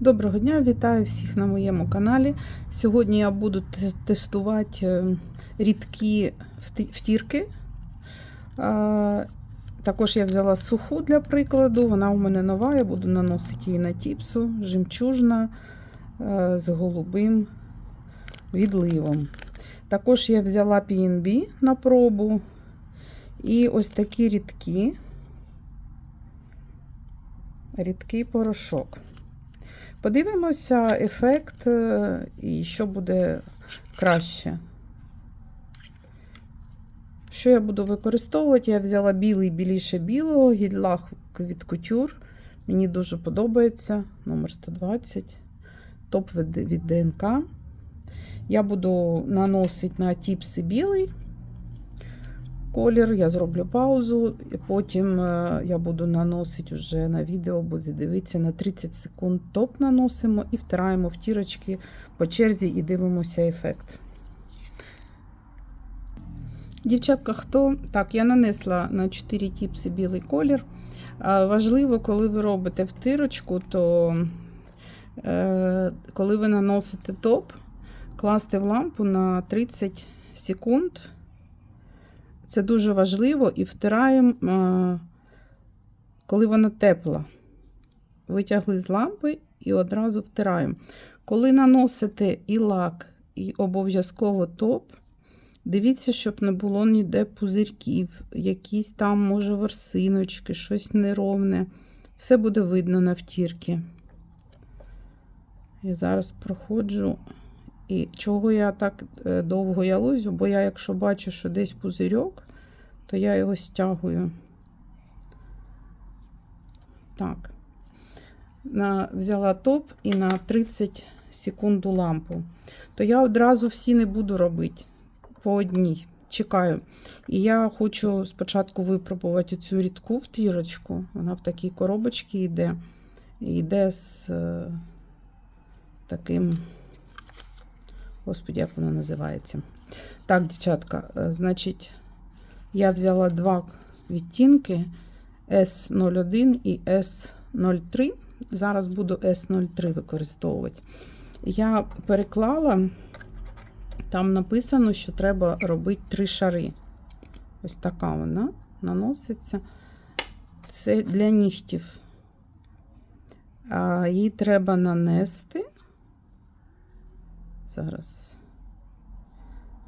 Доброго дня, вітаю всіх на моєму каналі. Сьогодні я буду тестувати е, рідкі втірки. Також я взяла суху для прикладу. Вона у мене нова, я буду наносити її на тіпсу, жемчужна е, з голубим відливом. Також я взяла PNB на пробу. І ось такі рідкі, рідкий порошок. Подивимося ефект е, і що буде краще. Що я буду використовувати? Я взяла білий біліше білого, гідлах від кутюр. Мені дуже подобається. Номер 120. Топ від, від ДНК. Я буду наносити на тіпси білий колір. Я зроблю паузу, і потім е, я буду наносити вже на відео, буде дивитися на 30 секунд топ наносимо і втираємо в тірочки по черзі і дивимося ефект. Дівчатка, хто? Так, я нанесла на 4 тіпси білий колір. Важливо, коли ви робите втирочку, то е, коли ви наносите топ, класти в лампу на 30 секунд. Це дуже важливо і втираємо, е, коли вона тепла. Витягли з лампи і одразу втираємо. Коли наносите і лак, і обов'язково топ, дивіться, щоб не було ніде пузирків, якісь там, може, ворсиночки, щось неровне. Все буде видно на втірки. Я зараз проходжу. І чого я так е, довго ялузю, бо я, якщо бачу, що десь пузирьок, то я його стягую. Так. На, взяла топ і на 30 секунд лампу. То я одразу всі не буду робити по одній. Чекаю. І я хочу спочатку випробувати цю рідку втірочку. Вона в такій коробочці йде. Йде з е, таким. Господи, як вона називається. Так, дівчатка, е, значить, я взяла два відтінки S01 і S03. Зараз буду S03 використовувати. Я переклала, там написано, що треба робити три шари. Ось така вона наноситься. Це для нігтів. Її треба нанести. Зараз.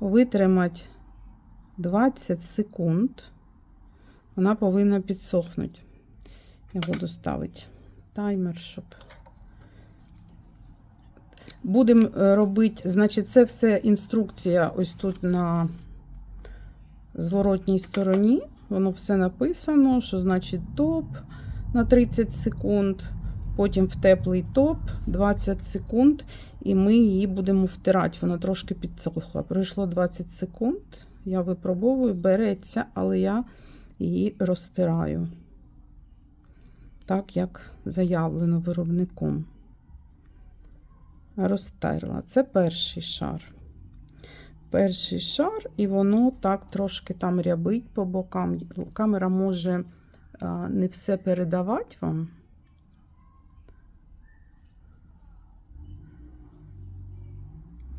Витримати 20 секунд. Вона повинна підсохнути. Я буду ставити таймер, щоб. Будемо робити, значить, це все інструкція ось тут на зворотній стороні. Воно все написано, що значить топ на 30 секунд. Потім в теплий топ 20 секунд, і ми її будемо втирати. Вона трошки підсохла. Пройшло 20 секунд. Я випробовую, береться, але я її розтираю. Так, як заявлено виробником. Розтерла. Це перший шар. Перший шар, і воно так трошки там рябить по бокам. Камера може а, не все передавати вам.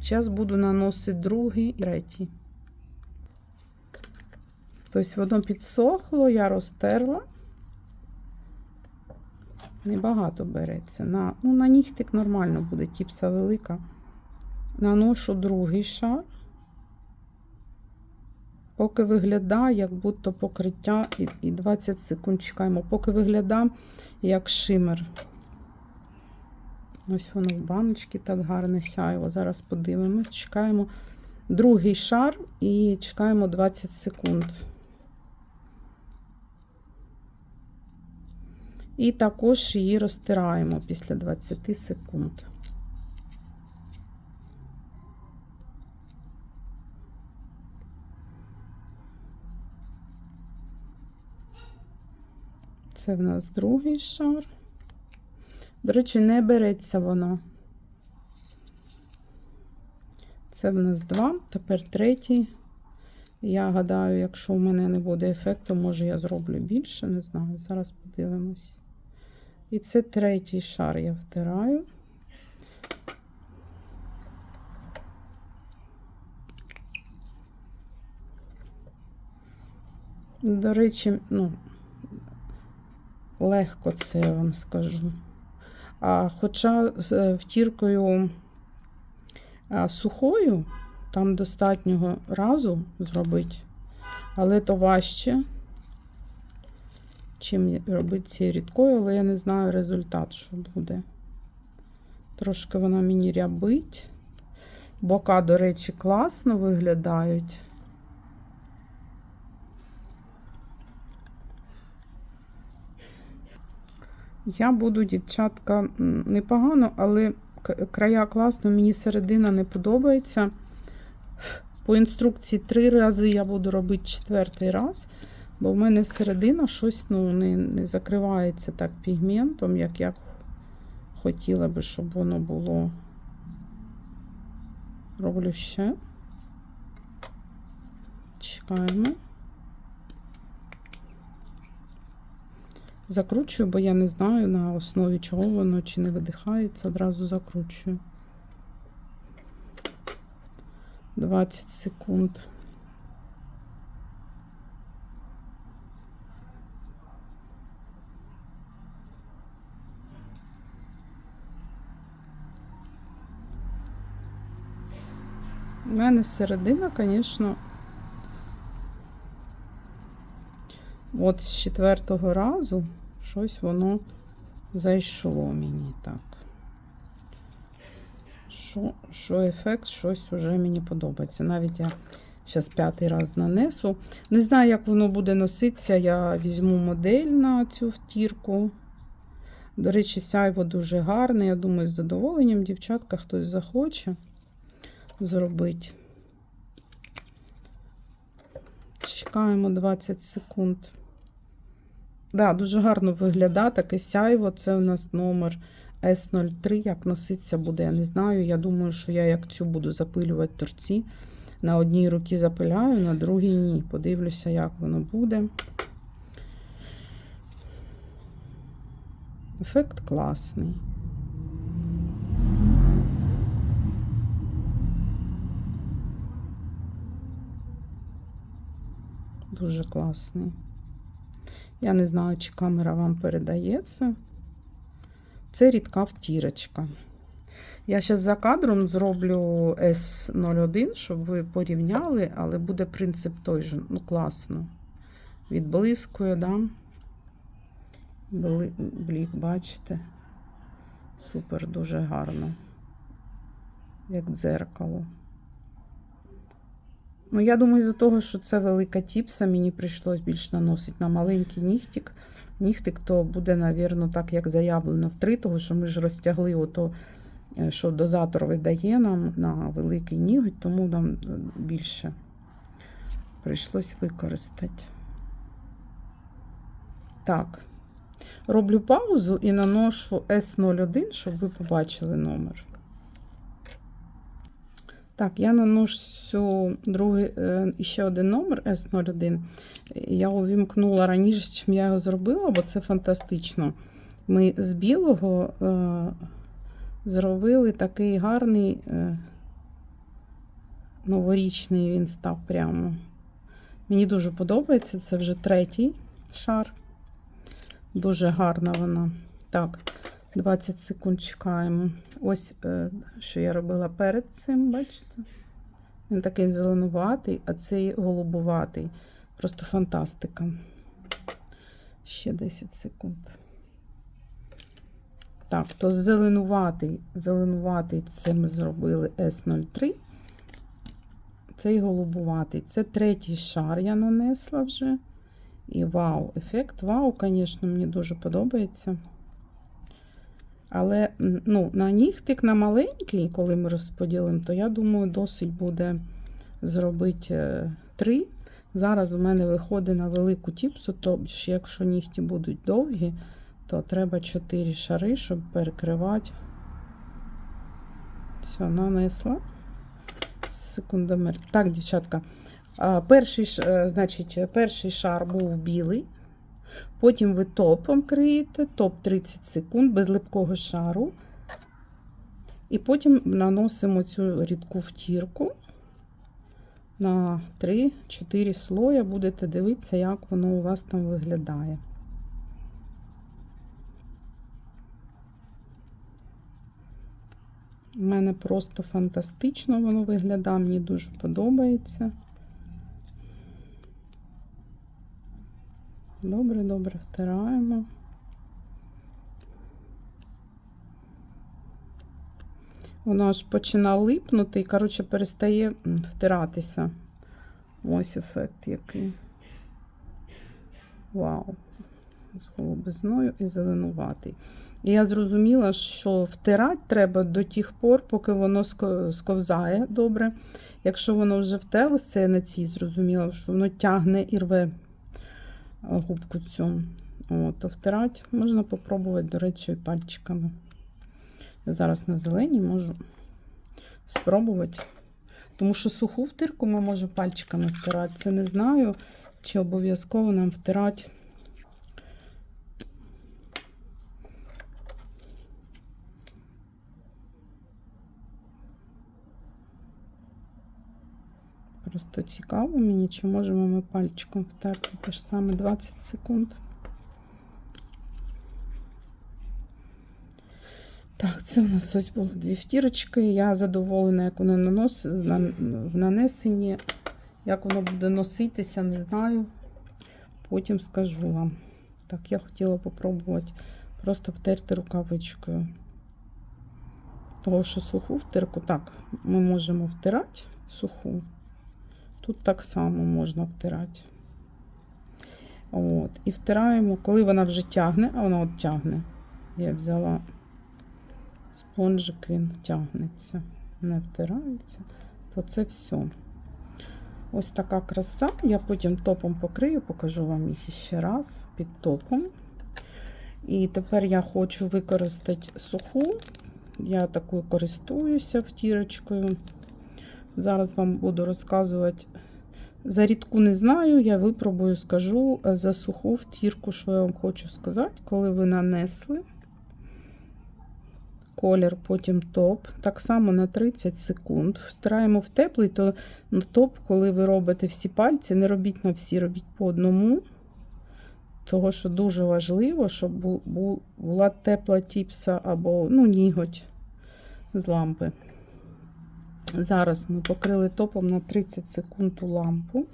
Зараз буду наносити другий і третій. Тобто воно підсохло, я розтерла. Небагато береться. На, ну, на нігтик нормально буде, тіпса велика. Наношу другий шар. Поки виглядає, як будто покриття, і, і 20 секунд чекаємо, поки виглядає, як шимер. Ось воно в баночці так гарне сяйво. Зараз подивимось, чекаємо другий шар і чекаємо 20 секунд. І також її розтираємо після 20 секунд. Це в нас другий шар. До речі, не береться воно. Це в нас два, тепер третій. Я гадаю, якщо у мене не буде ефекту, може я зроблю більше, не знаю. Зараз подивимось. І це третій шар я втираю. До речі, ну, легко це я вам скажу. Хоча е, втіркою сухою, там достатнього разу зробити, але то важче, чим робити цією рідкою, але я не знаю результат, що буде. Трошки вона мені рябить. Бока, до речі, класно виглядають. Я буду, дівчатка, непогано, але края класно, мені середина не подобається. По інструкції три рази я буду робити четвертий раз, бо в мене середина щось ну, не, не закривається так пігментом, як я хотіла би, щоб воно було. Роблю ще. Чекаємо. Закручую, бо я не знаю на основі чого воно чи не видихається, одразу закручую. 20 секунд. У мене середина, звісно, от з четвертого разу щось воно зайшло мені так. Що, що ефект, щось вже мені подобається. Навіть я зараз п'ятий раз нанесу. Не знаю, як воно буде носитися. Я візьму модель на цю втірку. До речі, сяйво дуже гарне. Я думаю, з задоволенням, дівчатка, хтось захоче зробити. Чекаємо 20 секунд. Да, дуже гарно виглядає таке сяйво. Це у нас номер S03. Як носиться буде, я не знаю. Я думаю, що я як цю буду запилювати торці. На одній руці запиляю, на другій ні. Подивлюся, як воно буде. Ефект класний. Дуже класний. Я не знаю, чи камера вам передається. Це рідка втірочка. Я зараз за кадром зроблю S01, щоб ви порівняли, але буде принцип той же. Ну, класно. Відблискує, да? Блік, бачите? Супер, дуже гарно. Як дзеркало. Ну, я думаю, з-за того, що це велика тіпса, мені прийшлось більш наносити на маленький нігтик. Нігтик то буде, навірно, так, як заявлено в 3, тому що ми ж розтягли ото, е, що дозатор видає нам на великий ніготь, тому нам е, більше прийшлось використати. Так. Роблю паузу і наношу S01, щоб ви побачили номер. Так, я наношу другий, е, ще один номер S01. Я увімкнула раніше, чим я його зробила, бо це фантастично. Ми з білого е, зробили такий гарний е, новорічний він став прямо. Мені дуже подобається. Це вже третій шар. Дуже гарна вона. Так, 20 секунд чекаємо. Ось, е, що я робила перед цим, бачите? Він такий зеленуватий, а цей голубуватий. Просто фантастика. Ще 10 секунд. Так, то зеленуватий, зеленуватий це ми зробили S03. Цей голубуватий. Це третій шар я нанесла вже. І вау, ефект вау, звісно, мені дуже подобається. Але ну, на нігтик на маленький, коли ми розподілимо, то я думаю, досить буде зробити е, три. Зараз у мене виходить на велику тіпсу, то ж якщо нігті будуть довгі, то треба 4 шари, щоб перекривати. Все, нанесла. Секундомер. Так, дівчатка. Перший, е, значить, перший шар був білий. Потім ви топом криєте, топ 30 секунд без липкого шару. І потім наносимо цю рідку втірку на 3-4 слоя будете дивитися, як воно у вас там виглядає. У мене просто фантастично воно виглядає, мені дуже подобається. Добре, добре втираємо. Воно аж починає липнути і, коротше, перестає втиратися. Ось ефект який. Вау. З голубизною і зеленуватий. І я зрозуміла, що втирати треба до тих пор, поки воно сковзає добре. Якщо воно вже втерлося, на цій зрозуміла, що воно тягне і рве губку цю. От, втирати можна попробувати, до речі, пальчиками. Я зараз на зеленій можу спробувати. Тому що суху втирку ми можемо пальчиками втирати. Це не знаю, чи обов'язково нам втирати. Просто цікаво мені, чи можемо ми пальчиком втерти те ж саме 20 секунд. Так, це в нас ось було дві втірочки. Я задоволена, як воно нанос... в нанесенні. Як воно буде носитися, не знаю. Потім скажу вам. Так, я хотіла попробувати просто втерти рукавичкою. Того, що суху втирку, так, ми можемо втирати суху. Тут так само можна втирати. От. І втираємо, коли вона вже тягне, а вона от тягне. Я взяла спонжик, він тягнеться, не втирається, то це все. Ось така краса. Я потім топом покрию, покажу вам їх ще раз під топом. І тепер я хочу використати суху. Я такою користуюся втірочкою. Зараз вам буду розказувати. За рідку не знаю, я випробую, скажу за суху втірку, що я вам хочу сказати, коли ви нанесли колір, потім топ. Так само на 30 секунд. Втираємо в теплий, то топ, коли ви робите всі пальці, не робіть на всі, робіть по одному. Того, що дуже важливо, щоб бу- бу- була тепла тіпса або ну, ніготь з лампи. Зараз ми покрили топом на 30 секунд у лампу.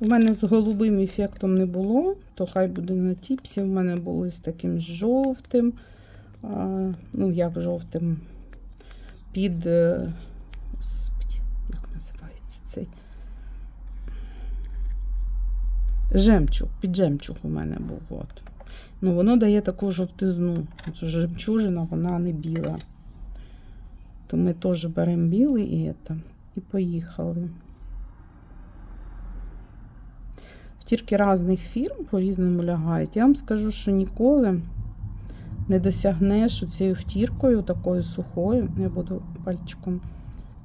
У мене з голубим ефектом не було, то хай буде на тіпсі. У мене були з таким жовтим, ну, як жовтим, під. е, як називається цей? Жемчуг, під жемчуг у мене був. От. Ну, воно дає таку жовтизну. Жемчужина, вона не біла. То ми теж беремо білий і, це, і поїхали. Втірки різних фірм по-різному лягають. Я вам скажу, що ніколи не досягнеш цією втіркою, такою сухою, я буду пальчиком,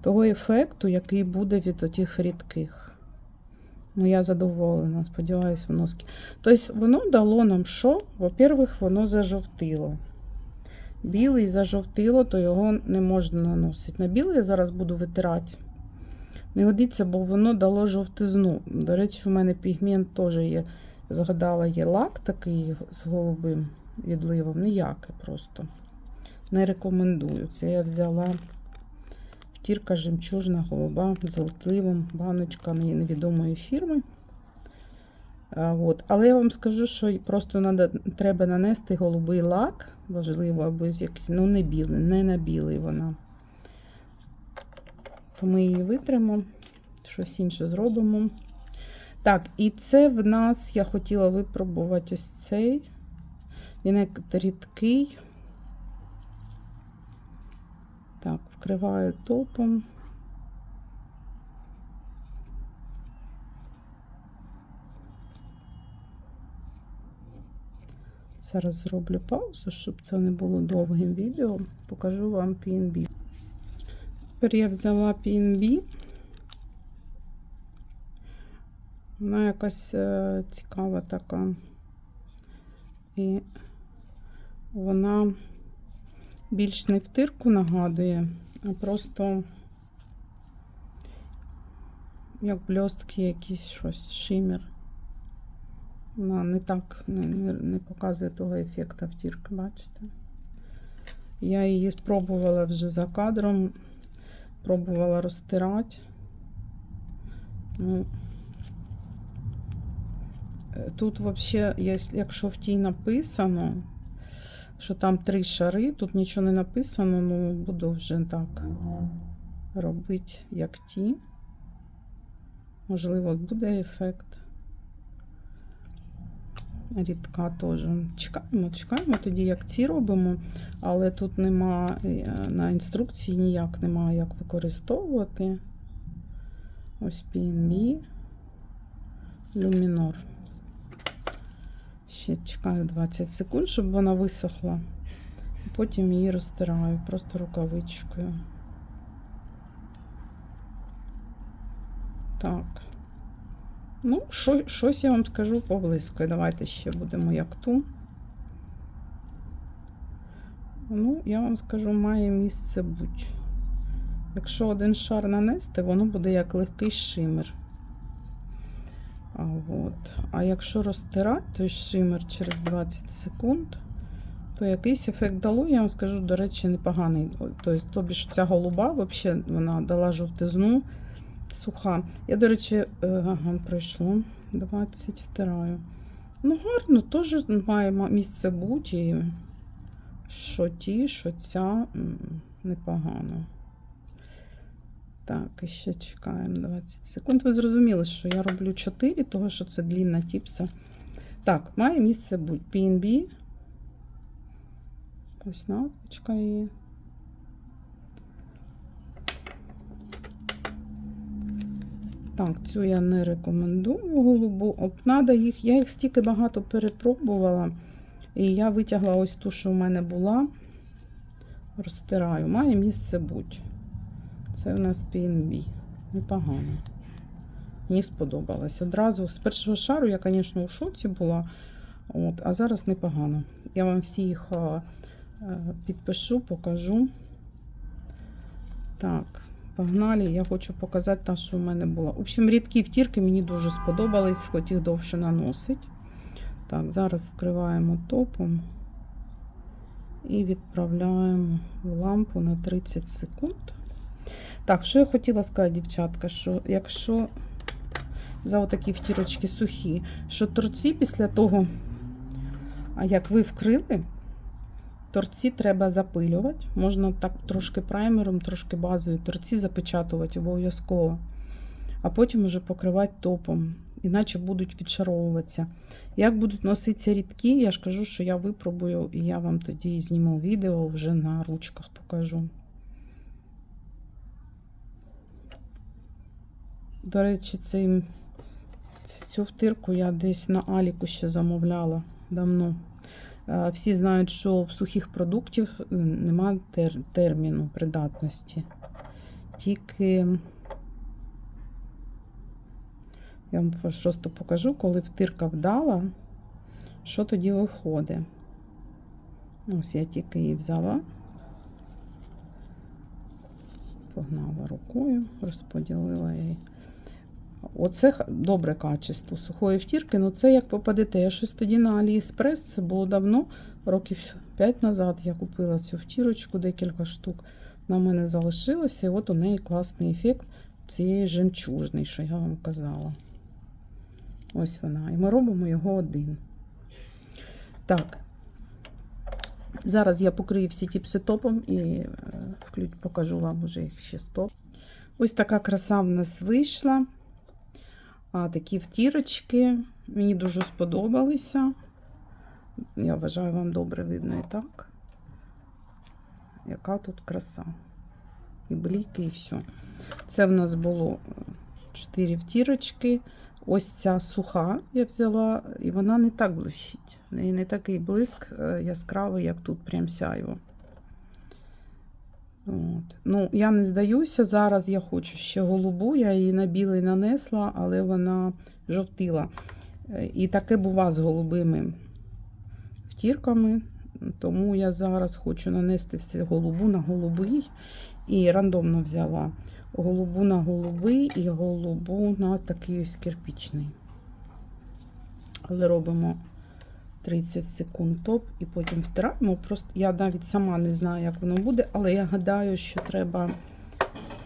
того ефекту, який буде від отих рідких. Ну, я задоволена, сподіваюся, воно. Тобто, воно дало нам що? Во-первых, воно зажовтило. Білий зажовтило, то його не можна наносити. На білий я зараз буду витирати. Не годиться, бо воно дало жовтизну. До речі, у мене пігмент теж є. Згадала, є лак такий з голубим відливом. Ніяке просто. Не рекомендую. Це я взяла втірка жемчужна голуба з золотливим, баночка невідомої фірми. От. Але я вам скажу, що просто надо, треба нанести голубий лак, важливо, або якийсь, ну не білий, не на білий вона. То ми її витримо, щось інше зробимо. Так, і це в нас я хотіла випробувати ось цей. Він як рідкий. Так, вкриваю топом. Зараз зроблю паузу, щоб це не було довгим відео. Покажу вам PNB. Тепер я взяла PNB. Вона якась е, цікава така. І вона більш не втирку нагадує, а просто як блістки якісь щось, шимер. Вона не так не, не, не показує того ефекту втірки, бачите? Я її спробувала вже за кадром, пробувала розтирати. Ну, е, тут взагалі, якщо в тій написано, що там три шари, тут нічого не написано, ну буду вже так робити, як ті. Можливо, буде ефект. Рідка теж. Чекаємо, чекаємо тоді, як ці робимо, але тут нема е, на інструкції ніяк немає, як використовувати. Ось PNB, люмінор. Ще чекаю 20 секунд, щоб вона висохла. Потім її розтираю просто рукавичкою. Так. Ну, що, щось я вам скажу поблизько. Давайте ще будемо як ту. Ну, я вам скажу, має місце будь. Якщо один шар нанести, воно буде як легкий шимер. От. а якщо розтирати той шимер через 20 секунд, то якийсь ефект дало, я вам скажу, до речі, непоганий. Тобто, тобі ж ця голуба, взагалі, вона дала жовтизну суха. Я, до речі, е, ага, пройшло 20 втираю. Ну, гарно, теж має місце бути. Що ті, що ця непогано. Так, і ще чекаємо 20 секунд. Ви зрозуміли, що я роблю 4, того що це длінна тіпса. Так, має місце бути PNB. Ось назвичка її. Так, цю я не рекомендую голубу. От надо їх, я їх стільки багато перепробувала. І я витягла ось ту, що в мене була. Розтираю. Має місце будь. Це в нас PNB. Непогано. Мені сподобалось. Одразу з першого шару я, звісно, у шоці була. От, А зараз непогано. Я вам всі їх підпишу, покажу. Так. Погнали, я хочу показати те, що в мене була. В общем, рідкі втірки мені дуже сподобались, хоч їх довше наносить. Так, зараз вкриваємо топом і відправляємо в лампу на 30 секунд. Так, що я хотіла сказати, дівчатка, що якщо за отакі втірочки сухі, що торці після того, як ви вкрили, Торці треба запилювати. Можна так трошки праймером, трошки базою торці запечатувати обов'язково. А потім вже покривати топом, іначе будуть відшаровуватися. Як будуть носитися рідкі, я ж кажу, що я випробую, і я вам тоді зніму відео вже на ручках покажу. До речі, цей, цю втирку я десь на Аліку ще замовляла давно. Всі знають, що в сухих продуктів немає тер терміну придатності. Тільки я вам просто покажу, коли втирка вдала, що тоді виходить. Ось я тільки її взяла, погнала рукою, розподілила її. Оце добре качество сухої втірки, ну це як попадете. Я щось тоді на Аліекспрес, це було давно, років 5 назад я купила цю втірочку, декілька штук. На мене залишилося, і от у неї класний ефект цієї жемчужний, що я вам казала. Ось вона. І ми робимо його один. Так, зараз я покрию всі тіпси топом і покажу вам уже їх ще стоп. Ось така краса в нас вийшла. А, Такі втірочки. Мені дуже сподобалися. Я вважаю, вам добре видно і так. Яка тут краса. І бліки, і все. Це в нас було 4 втірочки. Ось ця суха я взяла, і вона не так блищить. Не такий блиск яскравий, як тут прям сяйво. От. Ну, Я не здаюся. Зараз я хочу ще голубу, я її на білий нанесла, але вона жовтила. І таке бува з голубими втірками. Тому я зараз хочу нанести все голубу на голубий. І рандомно взяла голубу на голубий і голубу на такий ось кирпічний. Але робимо 30 секунд топ і потім втираємо. Просто я навіть сама не знаю, як воно буде, але я гадаю, що треба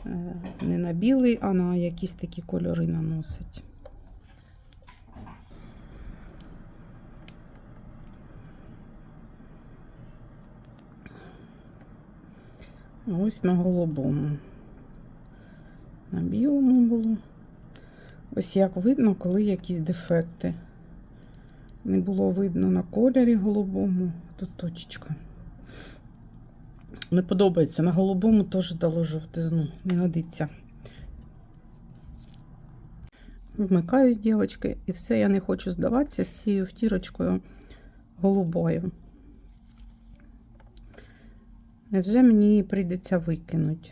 е, не на білий, а на якісь такі кольори наносить. Ось на голубому. На білому було. Ось як видно, коли якісь дефекти. Не було видно на кольорі голубому. Тут точечка. Не подобається. На голубому теж дало жовтизну. Не годиться. Вмикаюсь, дівчатки, і все, я не хочу здаватися з цією втірочкою голубою. Невже мені її прийдеться викинути?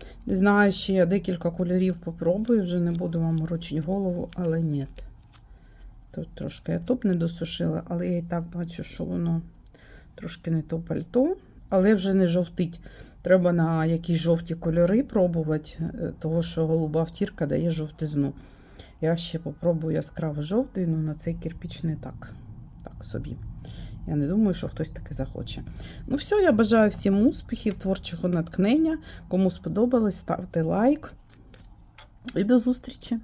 Не знаю, ще декілька кольорів попробую, вже не буду вам морочити голову, але ні. Тут трошки я топ не досушила, але я і так бачу, що воно трошки не то пальто, але вже не жовтить. Треба на якісь жовті кольори пробувати, е, того що голуба втірка дає жовтизну. Я ще попробую яскраво жовтий, ну на цей кирпіч не так. Так собі. Я не думаю, що хтось таке захоче. Ну, все, я бажаю всім успіхів, творчого натхнення. Кому сподобалось, ставте лайк. І до зустрічі!